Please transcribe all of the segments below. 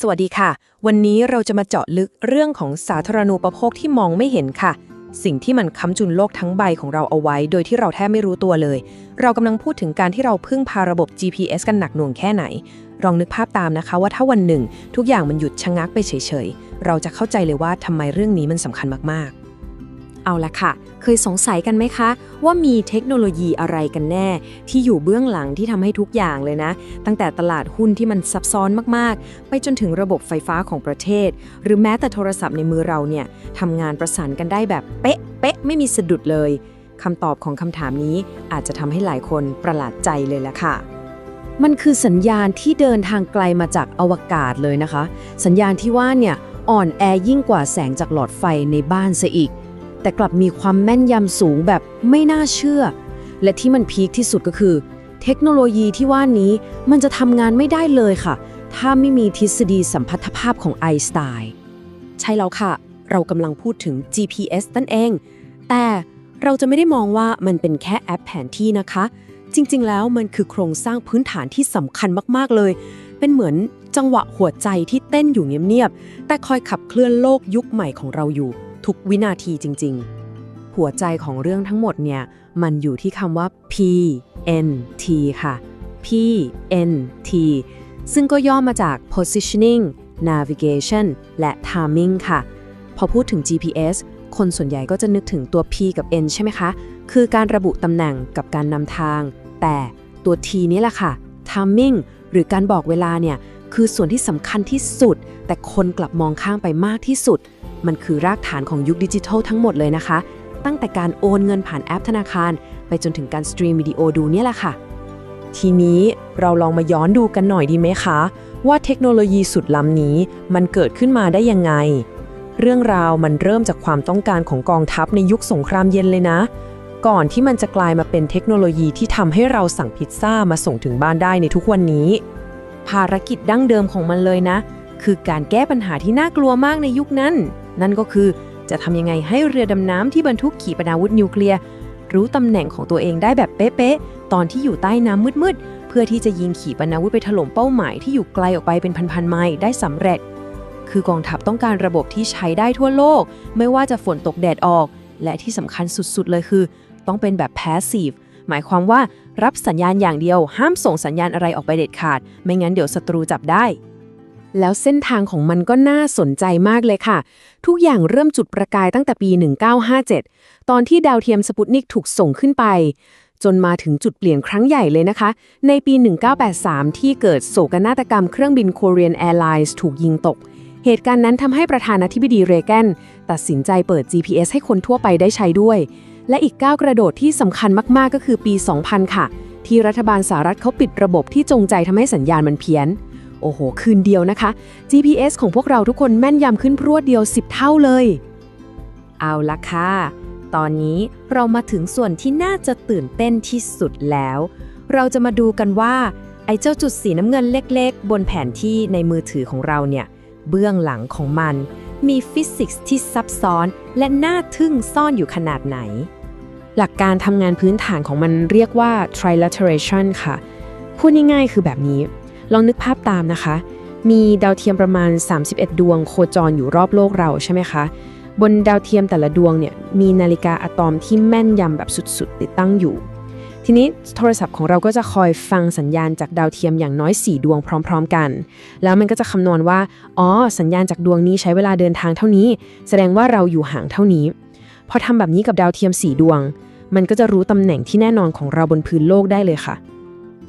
สวัสดีค่ะ วันนี้เราจะมาเจาะลึกเรื่องของสาธารณูปโภคที่มองไม่เห็นค่ะ สิ่งที่มันค้ำจุนโลกทั้งใบของเราเอาไว้ โดยที่เราแทบไม่รู้ตัวเลย เรากำลังพูดถึงการที่เราพึ่งพาระบบ GPS กันหนักหน่วงแค่ไหน ลองนึกภาพตามนะคะว่าถ้าวันหนึ่ง ทุกอย่างมันหยุดชะงักไปเฉยๆ เราจะเข้าใจเลยว่าทำไมเรื่องนี้มันสำคัญมาก เอาละค่ะ เคยสงสัยกันไหมคะ ว่ามีเทคโนโลยีอะไรกันแน่ ที่อยู่เบื้องหลังที่ทำให้ทุกอย่างเลยนะ ตั้งแต่ตลาดหุ้นที่มันซับซ้อนมากๆ ไปจนถึงระบบไฟฟ้าของประเทศ หรือแม้แต่โทรศัพท์ในมือเราเนี่ยทำงานประสานกันได้แบบเป๊ะเป๊ะไม่มีสะดุดเลยคำตอบของคำถามนี้อาจจะทำให้หลายคนประหลาดใจเลยละค่ะมันคือสัญญาณที่เดินทางไกลมาจากอวกาศเลยนะคะ สัญญาณที่ว่าเนี่ยอ่อนแอยิ่งกว่าแสงจากหลอดไฟในบ้านซะอีก แต่กลับมีความแม่นยำสูงแบบไม่น่าเชื่อ และที่มันพีคที่สุดก็คือ เทคโนโลยีที่ว่านี้มันจะทำงานไม่ได้เลยค่ะ ถ้าไม่มีทฤษฎีสัมพัทธภาพของไอน์สไตน์ใช่แล้วค่ะ เรากำลังพูดถึง GPS นั่นเอง แต่เราจะไม่ได้มองว่ามันเป็นแค่แอปแผนที่นะคะ จริง ๆ แล้วมันคือโครงสร้างพื้นฐานที่สำคัญมาก ๆ เลย เป็นเหมือนจังหวะหัวใจที่เต้นอยู่เงียบ ๆ แต่คอยขับเคลื่อนโลกยุคใหม่ของเราอยู่ ทุกวินาทีจริง ๆ หัวใจของเรื่องทั้งหมดเนี่ย มันอยู่ที่คำว่า P N T ค่ะ P N T ซึ่งก็ย่อมาจาก positioning navigation และ timing ค่ะ พอพูดถึง GPS คนส่วนใหญ่ก็จะนึกถึงตัว P กับ N ใช่ไหมคะ คือการระบุตำแหน่งกับการนำทาง แต่ตัว T นี้แหละค่ะ timing หรือการบอกเวลาเนี่ย คือส่วนที่สำคัญที่สุด แต่คนกลับมองข้ามไปมากที่สุด มันคือรากฐานของยุคดิจิทัลทั้งหมดเลยนะคะ ตั้งแต่การโอนเงินผ่านแอปธนาคาร ไปจนถึงการสตรีมวิดีโอดูเนี่ยแหละค่ะ ทีนี้เราลองมาย้อนดูกันหน่อยดีไหมคะ ว่าเทคโนโลยีสุดล้ำนี้มันเกิดขึ้นมาได้ยังไง เรื่องราวมันเริ่มจากความต้องการของกองทัพในยุคสงครามเย็นเลยนะ ก่อนที่มันจะกลายมาเป็นเทคโนโลยีที่ทำให้เราสั่งพิซซ่ามาส่งถึงบ้านได้ในทุกวันนี้ ภารกิจดั้งเดิมของมันเลยนะ คือการแก้ปัญหาที่น่ากลัวมากในยุคนั้น นั่นก็คือจะทำยังไงให้เรือดำน้ำที่บรรทุกขีปนาวุธนิวเคลียร์รู้ตำแหน่งของตัวเองได้แบบเป๊ะๆ ตอนที่อยู่ใต้น้ำมืดๆ เพื่อที่จะยิงขีปนาวุธไปถล่มเป้าหมายที่อยู่ไกลออกไปเป็นพันๆไมล์ได้สำเร็จ คือกองทัพต้องการระบบที่ใช้ได้ทั่วโลก ไม่ว่าจะฝนตกแดดออก และที่สำคัญสุดๆ เลยคือ ต้องเป็นแบบ passive หมายความว่ารับสัญญาณอย่างเดียว ห้ามส่งสัญญาณอะไรออกไปเด็ดขาด ไม่งั้นเดี๋ยวศัตรูจับได้ แล้วเส้นทางของมันก็น่าสนใจมากเลยค่ะ ทุกอย่างเริ่มจุดประกายตั้งแต่ปี 1957 ตอนที่ดาวเทียมสปุตนิกถูกส่งขึ้นไป จนมาถึงจุดเปลี่ยนครั้งใหญ่เลยนะคะ ในปี 1983 ที่เกิดโศกนาฏกรรมเครื่องบิน Korean Airlines ถูกยิงตก เหตุการณ์นั้นทำให้ประธานาธิบดีเรแกนตัดสินใจเปิด GPS ให้คนทั่วไปได้ใช้ด้วย และอีกก้าวกระโดดที่สำคัญมากๆ ก็คือปี 2000 ค่ะ ที่รัฐบาลสหรัฐเขาปิดระบบที่จงใจทำให้สัญญาณมันเพี้ยน โอ้โห คืนเดียวนะคะ GPS ของพวกเราทุกคนแม่นยำขึ้นพรวดเดียว 10 เท่าเลย เอาละค่ะ ตอนนี้เรามาถึงส่วนที่น่าจะตื่นเต้นที่สุดแล้ว เราจะมาดูกันว่า ไอ้เจ้าจุดสีน้ำเงินเล็กๆ บนแผนที่ในมือถือของเราเนี่ย เบื้องหลังของมัน มีฟิสิกส์ที่ซับซ้อนและน่าทึ่งซ่อนอยู่ขนาดไหน หลักการทำงานพื้นฐานของมันเรียกว่า trilateration ค่ะ พูดง่ายๆคือแบบนี้ ลองนึกภาพตามนะคะ มีดาวเทียมประมาณ 31 ดวงโคจรอยู่รอบโลกเราใช่ไหมคะ บนดาวเทียมแต่ละดวงเนี่ยมีนาฬิกาอะตอมที่แม่นยำแบบสุดๆ ติดตั้งอยู่ ทีนี้โทรศัพท์ของเราก็จะคอยฟังสัญญาณจากดาวเทียมอย่างน้อย 4 ดวงพร้อม ๆ กัน แล้วมันก็จะคำนวณว่า อ๋อ สัญญาณจากดวงนี้ใช้เวลาเดินทางเท่านี้ แสดงว่าเราอยู่ห่างเท่านี้ พอทำแบบนี้กับดาวเทียม 4 ดวง มันก็จะรู้ตำแหน่งที่แน่นอนของเราบนพื้นโลกได้เลยค่ะ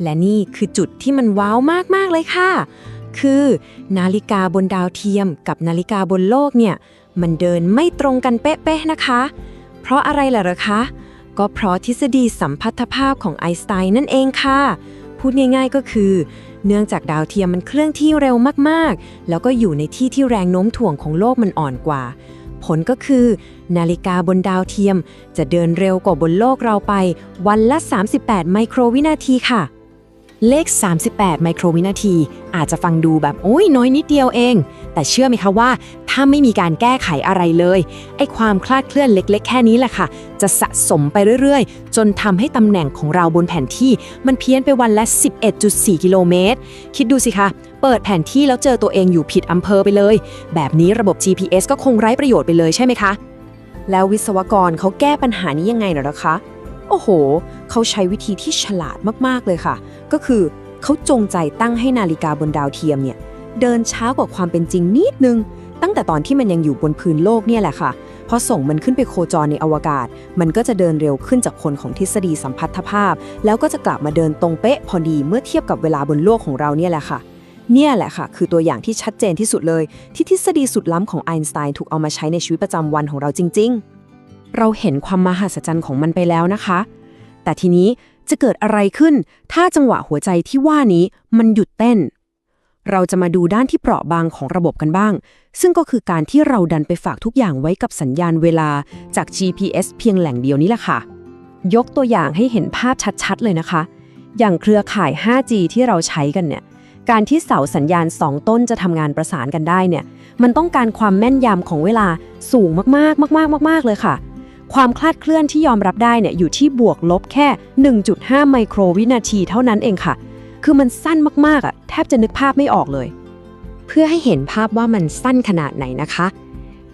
และนี่คือจุดที่มันว้าวมาก ๆ เลยค่ะ คือ นาฬิกาบนดาวเทียมกับนาฬิกาบนโลกเนี่ย มันเดินไม่ตรงกันเป๊ะ ๆ นะคะ เพราะอะไรล่ะเหรอคะ ก็เพราะทฤษฎีสัมพัทธภาพของไอน์สไตน์นั่นเองค่ะ พูดง่าย ๆ ก็คือ เนื่องจากดาวเทียมมันเคลื่อนที่เร็วมากๆ แล้วก็อยู่ในที่ที่แรงโน้มถ่วงของโลกมันอ่อนกว่า ผลก็คือ นาฬิกาบนดาวเทียม จะเดินเร็วกว่าบนโลกเราไป วันละ 38 ไมโครวินาทีค่ะ เลข 38 ไมโครวินาที อาจจะฟังดูแบบโอ้ยน้อยนิดเดียวเอง แต่เชื่อไหมคะว่า ถ้าไม่มีการแก้ไขอะไรเลยไอ้ความคลาดเคลื่อนเล็ก ๆ แค่นี้แหละค่ะ จะสะสมไปเรื่อย ๆ จนทำให้ตำแหน่งของเราบนแผนที่ มันเพี้ยนไปวันละ 11.4 กิโลเมตร คิดดูสิคะ เปิดแผนที่แล้วเจอตัวเองอยู่ผิดอำเภอไปเลย แบบนี้ระบบ GPS ก็คงไร้ประโยชน์ไปเลยใช่ไหมคะ แล้ววิศวกรเขาแก้ปัญหานี้ยังไงเหรอคะ โอ้โห เขาใช้วิธีที่ฉลาดมากๆเลยค่ะ ก็คือเขาจงใจตั้งให้นาฬิกาบนดาวเทียมเนี่ยเดินช้ากว่าความเป็นจริงนิดนึง ตั้งแต่ตอนที่มันยังอยู่บนพื้นโลกเนี่ยแหละค่ะพอส่งมันขึ้นไปโคจรในอวกาศ มันก็จะเดินเร็วขึ้นจากคนของทฤษฎีสัมพัทธภาพ แล้วก็จะกลับมาเดินตรงเป๊ะพอดีเมื่อเทียบกับเวลาบนโลกของเราเนี่ยแหละค่ะ เนี่ยแหละค่ะ คือตัวอย่างที่ชัดเจนที่สุดเลย ที่ทฤษฎีสุดล้ำของไอน์สไตน์ถูกเอามาใช้ในชีวิตประจำวันของเราจริง ๆ เราเห็นความมหัศจรรย์ของมันไปแล้วนะคะ แต่ทีนี้จะเกิดอะไรขึ้น ถ้าจังหวะหัวใจที่ว่านี้มันหยุดเต้น เราจะมาดูด้านที่เปราะบางของระบบกันบ้าง ซึ่งก็คือการที่เราดันไปฝากทุกอย่างไว้กับสัญญาณเวลาจาก GPS เพียงแหล่งเดียวนี้แหละค่ะ ยกตัวอย่างให้เห็นภาพชัดๆ เลยนะคะ อย่างเครือข่าย 5G ที่เราใช้กันเนี่ยการที่เสาสัญญาณ 2 ต้นจะทำงานประสานกันได้เนี่ย มันต้องการความแม่นยำของเวลาสูงมากๆ มาก ๆ มาก ๆ เลยค่ะ ความคลาดเคลื่อนที่ยอมรับได้เนี่ยอยู่ที่บวกลบแค่ 1.5 ไมโครวินาทีเท่านั้นเองค่ะ คือมันสั้นมากๆอะแทบจะนึกภาพไม่ออกเลย เพื่อให้เห็นภาพว่ามันสั้นขนาดไหนนะคะ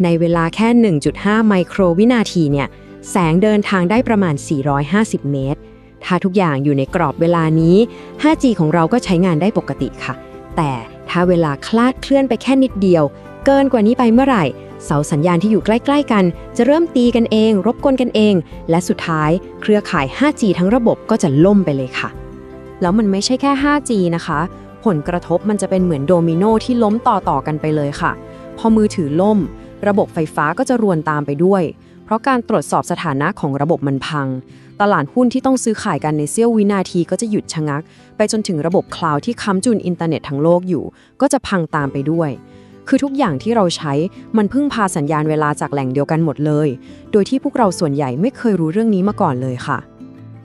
ในเวลาแค่ 1.5 ไมโครวินาทีเนี่ยแสงเดินทางได้ประมาณ 450 เมตร ถ้าทุกอย่างอยู่ในกรอบเวลานี้ 5G ของเราก็ใช้งานได้ปกติค่ะ แต่ถ้าเวลาคลาดเคลื่อนไปแค่นิดเดียว เกินกว่านี้ไปเมื่อไหร่ เสาสัญญาณที่อยู่ใกล้ ๆ กัน จะเริ่มตีกันเอง รบกวนกันเอง และสุดท้ายเครือข่าย 5G ทั้งระบบก็จะล่มไปเลยค่ะ แล้วมันไม่ใช่แค่ 5G นะคะ ผลกระทบมันจะเป็นเหมือนโดมิโนที่ล้มต่อๆกันไปเลยค่ะ พอมือถือล่ม ระบบไฟฟ้าก็จะรวนตามไปด้วย เพราะการตรวจสอบสถานะของระบบมันพัง ตลาดหุ้นที่ต้องซื้อขายกันในเสี้ยววินาทีก็จะหยุดชะงัก ไปจนถึงระบบคลาวด์ที่ค้ำจุนอินเทอร์เน็ตทั้งโลกอยู่ ก็จะพังตามไปด้วย คือทุกอย่างที่เราใช้มันพึ่งพาสัญญาณเวลาจากแหล่งเดียวกันหมดเลย โดยที่พวกเราส่วนใหญ่ไม่เคยรู้เรื่องนี้มาก่อนเลยค่ะ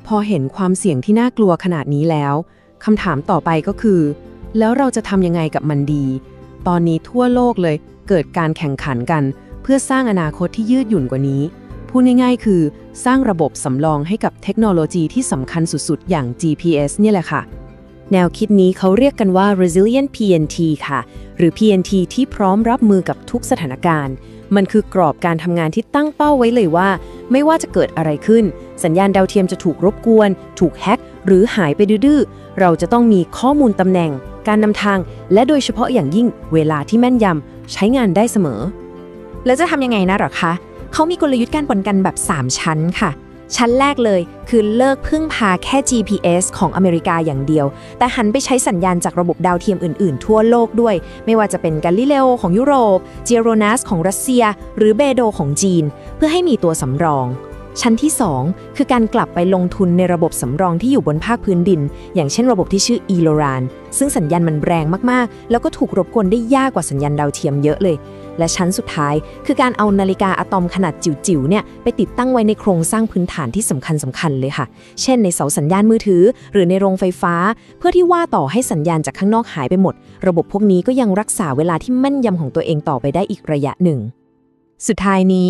พอเห็นความเสี่ยงที่น่ากลัวขนาดนี้แล้วคำถามต่อไปก็คือ แล้วเราจะทำยังไงกับมันดี ตอนนี้ทั่วโลกเลยเกิดการแข่งขันกัน เพื่อสร้างอนาคตที่ยืดหยุ่นกว่านี้พูดง่ายๆ คือ สร้างระบบสำรองให้กับเทคโนโลยีที่สำคัญสุดๆ อย่าง GPS เนี่ยแหละค่ะ แนวคิดนี้เขาเรียกกันว่า resilient PNT ค่ะ หรือ PNT ที่พร้อมรับมือกับทุกสถานการณ์ มันคือกรอบการทำงานที่ตั้งเป้าไว้เลยว่า ไม่ว่าจะเกิดอะไรขึ้น สัญญาณดาวเทียมจะถูกรบกวน ถูกแฮ็กหรือหายไปดื้อเราจะต้องมีข้อมูลตำแหน่ง การนำทาง และโดยเฉพาะอย่างยิ่งเวลาที่แม่นยำใช้งานได้เสมอ แล้วจะทำยังไงนะหรอคะเขามีกลยุทธ์การปนกันแบบ 3 ชั้นค่ะ ชั้นแรกเลยคือเลิกพึ่งพาแค่ GPS ของอเมริกาอย่างเดียว แต่หันไปใช้สัญญาณจากระบบดาวเทียมอื่น ๆ ทั่วโลกด้วย ไม่ว่าจะเป็นกาลิเลโอของยุโรปเจโรนัสของรัสเซีย หรือเบโดของจีน เพื่อให้มีตัวสำรอง ชั้นที่ 2 คือการกลับไปลงทุนในระบบสำรองที่อยู่บนภาคพื้นดิน อย่างเช่นระบบที่ชื่อ e l o r a n ซึ่งสัญญาณมันแรงมากๆ แล้วก็ถูกรบกวนได้ยากกว่าสัญญาณดาวเทียมเยอะเลย และชั้นสุดท้าย คือการเอานาฬิกาอะตอมขนาดจิ๋วๆเนี่ยไปติดตั้งไว้ในโครงสร้างพื้นฐานที่สำคัญสำคัญเลยค่ะ เช่นในเสาสัญญาณมือถือ หรือในโรงไฟฟ้า เพื่อที่ว่าต่อให้สัญญาณจากข้างนอกหายไปหมด ระบบพวกนี้ก็ยังรักษาเวลาที่แม่นยำของตัวเองต่อไปได้อีกระยะหนึ่ง สุดท้ายนี้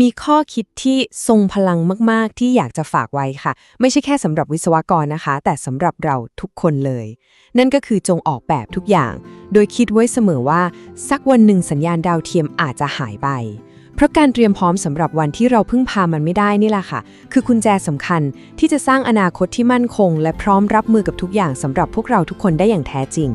มีข้อคิดที่ทรงพลังมาก ๆ ที่อยากจะฝากไว้ค่ะ ไม่ใช่แค่สำหรับวิศวกรนะคะ แต่สำหรับเราทุกคนเลย นั่นก็คือจงออกแบบทุกอย่าง โดยคิดไว้เสมอว่า สักวันหนึ่งสัญญาณดาวเทียมอาจจะหายไป เพราะการเตรียมพร้อมสำหรับวันที่เราพึ่งพามันไม่ได้นี่แหละค่ะ คือกุญแจสำคัญที่จะสร้างอนาคตที่มั่นคง และพร้อมรับมือกับทุกอย่างสำหรับพวกเราทุกคนได้อย่างแท้จริง